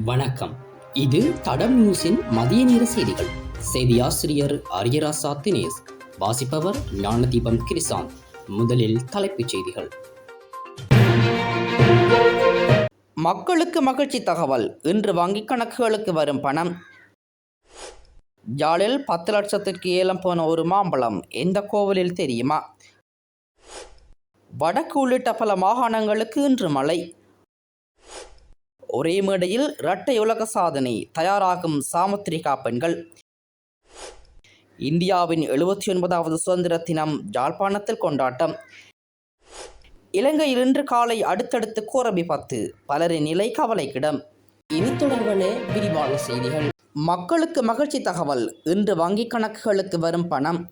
வணக்கம். இது தடம் நியூஸின் மதிய நேர செய்திகள். செய்தி ஆசிரியர் அரியராசா தினேஷ் வாசிப்பவர் ஞானதீபம் கிரிசாந்த் முதலில் தலைப்புச் செய்திகள். மக்களுக்கு மகிழ்ச்சி தகவல். இன்று வங்கிக் கணக்குகளுக்கு வரும் பணம். ஜாலில் பத்து லட்சத்திற்கு ஏலம் போன ஒரு மாம்பழம் எந்த கோவிலில் தெரியுமா? வடக்கு உள்ளிட்ட பல மாகாணங்களுக்கு இன்று மழை. ஒரே மேடையில் இரட்டை உலக சாதனை தயாராகும் சாமுத்திரிகா பெண்கள். இந்தியாவின் எழுபத்தி ஒன்பதாவது சுதந்திர தினம் ஜாழ்ப்பாணத்தில் கொண்டாட்டம். இலங்கையில் இன்று காலை அடுத்தடுத்து கோரபி பத்து பலரின் நிலை கவலைக்கிடம். இனி தொடர்பான விரிவான செய்திகள். மக்களுக்கு மகிழ்ச்சி தகவல் இன்று வங்கிக் கணக்குகளுக்கு வரும் பணம்.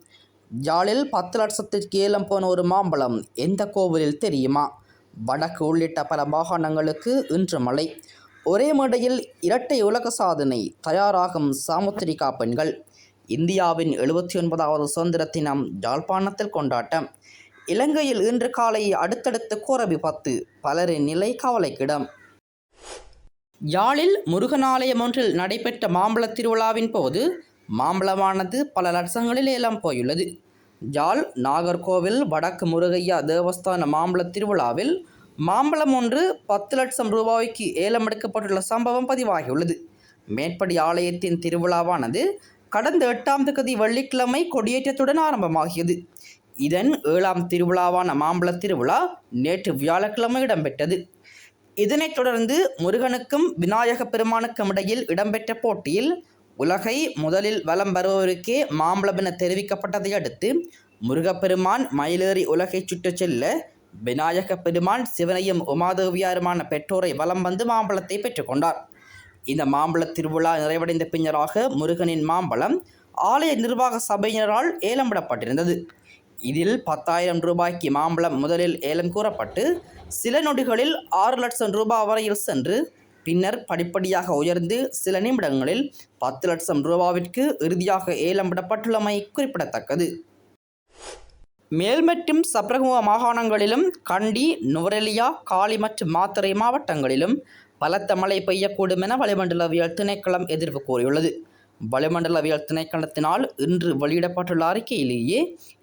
ஜாலில் பத்து லட்சத்திற்கு ஏலம் போன ஒரு மாம்பழம் எந்த கோவிலில் தெரியுமா? வடக்கு உள்ளிட்ட பல மாகாணங்களுக்கு இன்று மழை. ஒரே மேடையில் இரட்டை உலக சாதனை தயாராகும் சாமுத்திரிகா பெண்கள். இந்தியாவின் எழுபத்தி ஒன்பதாவது சுதந்திர தினம் ஜாழ்ப்பாணத்தில் கொண்டாட்டம். இலங்கையில் இன்று காலை அடுத்தடுத்து கோர விபத்து பலரின் நிலை கவலைக்கிடம். யாழில் முருகன் ஆலயம் ஒன்றில் நடைபெற்ற மாம்பழ திருவிழாவின் போது மாம்பழமானது பல லட்சங்களில் ஏலம் போயுள்ளது. யாழ் நாகர்கோவில் வடக்கு முருகையா தேவஸ்தான மாம்பழத் திருவிழாவில் மாம்பழம் ஒன்று பத்து லட்சம் ரூபாய்க்கு ஏலம் எடுக்கப்பட்டுள்ள சம்பவம் பதிவாகியுள்ளது. மேற்படி ஆலயத்தின் திருவிழாவானது கடந்த எட்டாம் தேதி வெள்ளிக்கிழமை கொடியேற்றத்துடன் ஆரம்பமாகியது. இதன் ஏழாம் திருவிழாவான மாம்பழத் திருவிழா நேற்று வியாழக்கிழமை இடம்பெற்றது. இதனைத் தொடர்ந்து முருகனுக்கும் விநாயக பெருமானுக்கும் இடையில் இடம்பெற்ற போட்டியில் உலகை முதலில் வலம் வருபவருக்கே மாம்பழம் என தெரிவிக்கப்பட்டதை அடுத்து முருகப்பெருமான் மயிலேறி உலகை சுற்றச் செல்ல விநாயக பெருமான் சிவனையும் உமாதேவியாருமான பெற்றோரை வலம் வந்து மாம்பழத்தை பெற்றுக்கொண்டார் இந்த மாம்பழத் திருவிழா நிறைவடைந்த பின்னராக முருகனின் மாம்பழம் ஆலய நிர்வாக சபையினரால் ஏலமிடப்பட்டிருந்தது. இதில் பத்தாயிரம் ரூபாய்க்கு மாம்பழம் முதலில் ஏலம் கூறப்பட்டு சில நொடிகளில் ஆறு லட்சம் ரூபாய் வரையில் சென்று பின்னர் படிப்படியாக உயர்ந்து சில நிமிடங்களில் பத்து லட்சம் ரூபாவிற்கு இறுதியாக ஏலமிடப்பட்டுள்ளமை குறிப்பிடத்தக்கது. மேல் மற்றும் சப்ரகுவ மாகாணங்களிலும் கண்டி நுவரெலியா காலி மற்றும் மாத்தறை மாவட்டங்களிலும் பலத்த மழை பெய்யக்கூடும் என வளிமண்டலவியல் திணைக்களம் எதிர்ப்பு கூறியுள்ளது. வளிமண்டலவியல் திணைக்களத்தினால் இன்று வெளியிடப்பட்டுள்ள அறிக்கையிலேயே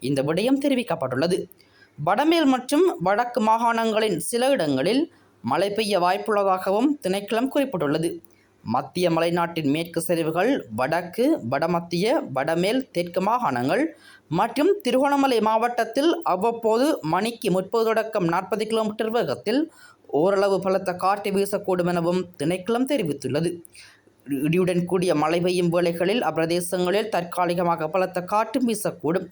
இந்த விடயம் தெரிவிக்கப்பட்டுள்ளது. வடமேல் மற்றும் வடக்கு மாகாணங்களின் சில இடங்களில் மழை பெய்ய வாய்ப்புள்ளதாகவும் திணைக்களம் குறிப்பிட்டுள்ளது. மத்திய மலைநாட்டின் மேற்கு சரிவுகள் வடக்கு வடமத்திய வடமேல் தெற்கு மாகாணங்கள் மற்றும் திருகோணமலை மாவட்டத்தில் அவ்வப்போது மணிக்கு முப்பது தொடக்கம் நாற்பது கிலோமீட்டர் வேகத்தில் ஓரளவு பலத்த காற்று வீசக்கூடும் எனவும் திணைக்களம் தெரிவித்துள்ளது. இடியுடன் கூடிய மழை பெய்யும் வேளைகளில் அப்பிரதேசங்களில் தற்காலிகமாக பலத்த காற்று வீசக்கூடும்.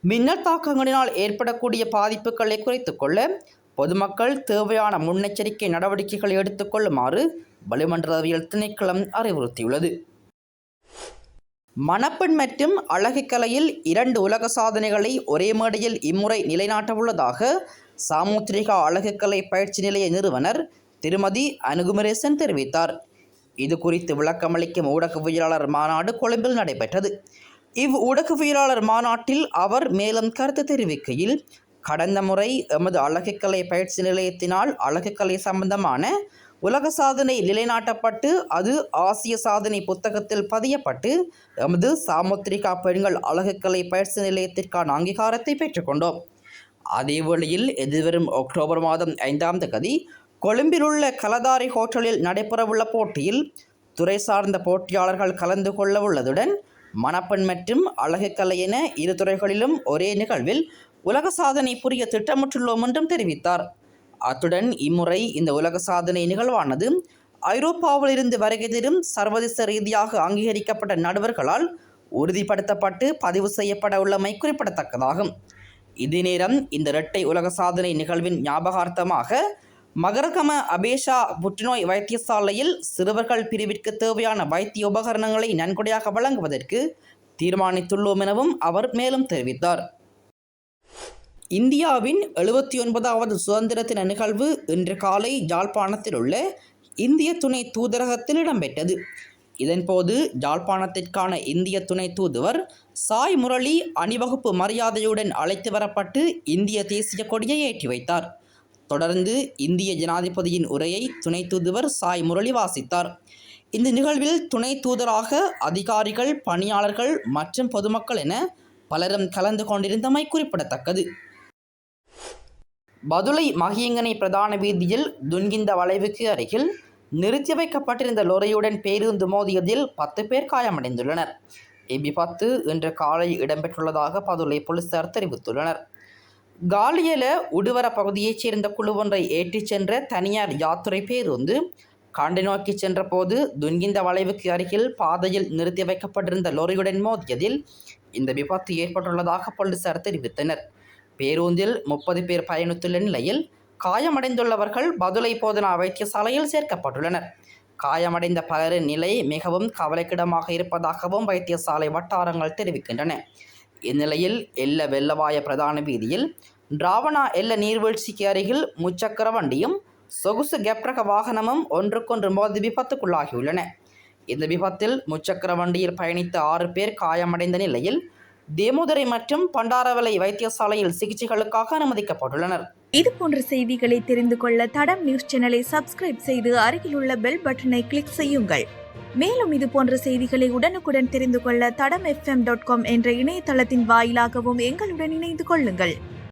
மின்னல் தாக்கங்களினால் ஏற்படக்கூடிய பாதிப்புகளை குறைத்துக்கொள்ள பொதுமக்கள் தேவையான முன்னெச்சரிக்கை நடவடிக்கைகளை எடுத்துக்கொள்ளுமாறு வளிமண்டலவியல் திணைக்களம் அறிவுறுத்தியுள்ளது. மணப்பெண் மற்றும் அழகு கலையில் இரண்டு உலக சாதனைகளை ஒரே மேடையில் இம்முறை நிலைநாட்டவுள்ளதாக சாமுத்திரிகா அழகுக்கலை பயிற்சி நிலைய நிறுவனர் திருமதி அனுகுமரேசன் தெரிவித்தார். இது குறித்து விளக்கமளிக்கும் ஊடகவியலாளர் மாநாடு கொழும்பில் நடைபெற்றது. இவ் ஊடகவியலாளர் மாநாட்டில் அவர் மேலும் கருத்து தெரிவிக்கையில் கடந்த முறை எமது அழகுக்கலை பயிற்சி நிலையத்தினால் அழகுக்கலை சம்பந்தமான உலக சாதனை நிலைநாட்டப்பட்டு அது ஆசிய சாதனை புத்தகத்தில் பதியப்பட்டு எமது சாமுத்திரிகா பெண்கள் அழகுக்கலை பயிற்சி நிலையத்திற்கான அங்கீகாரத்தை பெற்றுக்கொண்டோம் அதே வழியில் எதிர்வரும் அக்டோபர் மாதம் ஐந்தாம் தேதி கொழும்பில் உள்ள கலதாரி ஹோட்டலில் நடைபெறவுள்ள போட்டியில் துறை சார்ந்த போட்டியாளர்கள் கலந்து கொள்ள உள்ளதுடன் மணப்பெண் மற்றும் அழகுக்கலை என இரு துறைகளிலும் ஒரே நிகழ்வில் உலக சாதனை புரிய திட்டமிட்டுள்ளோம் என்றும் தெரிவித்தார். அத்துடன் இம்முறை இந்த உலக சாதனை நிகழ்வானது ஐரோப்பாவிலிருந்து வருகை தரும் சர்வதேச ரீதியாக அங்கீகரிக்கப்பட்ட நடுவர்களால் உறுதிப்படுத்தப்பட்டு பதிவு செய்யப்பட உள்ளமை குறிப்பிடத்தக்கதாகும். இதே நேரம் இந்த இரட்டை உலக சாதனை நிகழ்வின் ஞாபகார்த்தமாக மகரகம அபேஷா புற்றுநோய் வைத்தியசாலையில் சிறுவர்கள் பிரிவிற்கு தேவையான வைத்திய உபகரணங்களை நன்கொடையாக வழங்குவதற்கு தீர்மானித்துள்ளோம் எனவும் அவர் மேலும் தெரிவித்தார். இந்தியாவின் எழுபத்தி ஒன்பதாவது சுதந்திர தின நிகழ்வு இன்று காலை ஜாழ்ப்பாணத்தில் உள்ள இந்திய துணை தூதரகத்தில் இடம்பெற்றது. இதன்போது ஜாழ்ப்பாணத்திற்கான இந்திய துணை தூதுவர் சாய் முரளி அணிவகுப்பு மரியாதையுடன் அழைத்து வரப்பட்டு இந்திய தேசிய கொடியை ஏற்றி வைத்தார். தொடர்ந்து இந்திய ஜனாதிபதியின் உரையை துணை தூதுவர் சாய் முரளி வாசித்தார். இந்த நிகழ்வில் துணை தூதராக அதிகாரிகள் பணியாளர்கள் மற்றும் பொதுமக்கள் என பலரும் கலந்து கொண்டிருந்தமை குறிப்பிடத்தக்கது. பதுளை மகியங்கனை பிரதான வீதியில் துன்கிந்த வளைவுக்கு அருகில் நிறுத்தி வைக்கப்பட்டிருந்த லொரியுடன் பேருந்து மோதியதில் பத்து பேர் காயமடைந்துள்ளனர். இவ்விபத்து இன்று காலை இடம்பெற்றுள்ளதாக பதுளை போலீசார் தெரிவித்துள்ளனர். காலியல உடுவர பகுதியைச் சேர்ந்த குழு ஒன்றை ஏற்றிச் சென்ற தனியார் யாத்திரை பேருந்து காண்டை நோக்கி சென்றபோது துன்கிந்த வளைவுக்கு அருகில் பாதையில் நிறுத்தி வைக்கப்பட்டிருந்த லொரியுடன் மோதியதில் இந்த விபத்து ஏற்பட்டுள்ளதாக போலீசார் தெரிவித்தனர். பேருந்தில் முப்பது பேர் பயணித்துள்ள நிலையில் காயமடைந்துள்ளவர்கள் பதுளை போதனா வைத்தியசாலையில் சேர்க்கப்பட்டுள்ளனர். காயமடைந்த பலரின் நிலை மிகவும் கவலைக்கிடமாக இருப்பதாகவும் வைத்தியசாலை வட்டாரங்கள் தெரிவிக்கின்றன. இந்நிலையில் எல்ல வெள்ளவாய பிரதான வீதியில் டிராவணா எல்ல நீர்வீழ்ச்சிக்கு அருகில் முச்சக்கர வண்டியும் சொகுசு கெப்ரக வாகனமும் ஒன்றுக்கொன்று மோதி விபத்துக்குள்ளாகியுள்ளன. இந்த விபத்தில் முச்சக்கர வண்டியில் பயணித்த ஆறு பேர் காயமடைந்த நிலையில் தேமுதுரை மற்றும் பண்டாரவளை வைத்தியசாலையில் சிகிச்சைகளுக்காக அனுமதிக்கப்பட்டுள்ளனர். இது போன்ற செய்திகளை தெரிந்து கொள்ள தடம் நியூஸ் சேனலை சப்ஸ்கிரைப் செய்து அருகிலுள்ள பெல் பட்டனை கிளிக் செய்யுங்கள். மேலும் இது போன்ற செய்திகளை உடனுக்குடன் தெரிந்து கொள்ள தடம் எஃப்எம் டாட் காம் என்ற இணையதளத்தின் வாயிலாகவும் எங்களுடன் இணைந்து கொள்ளுங்கள்.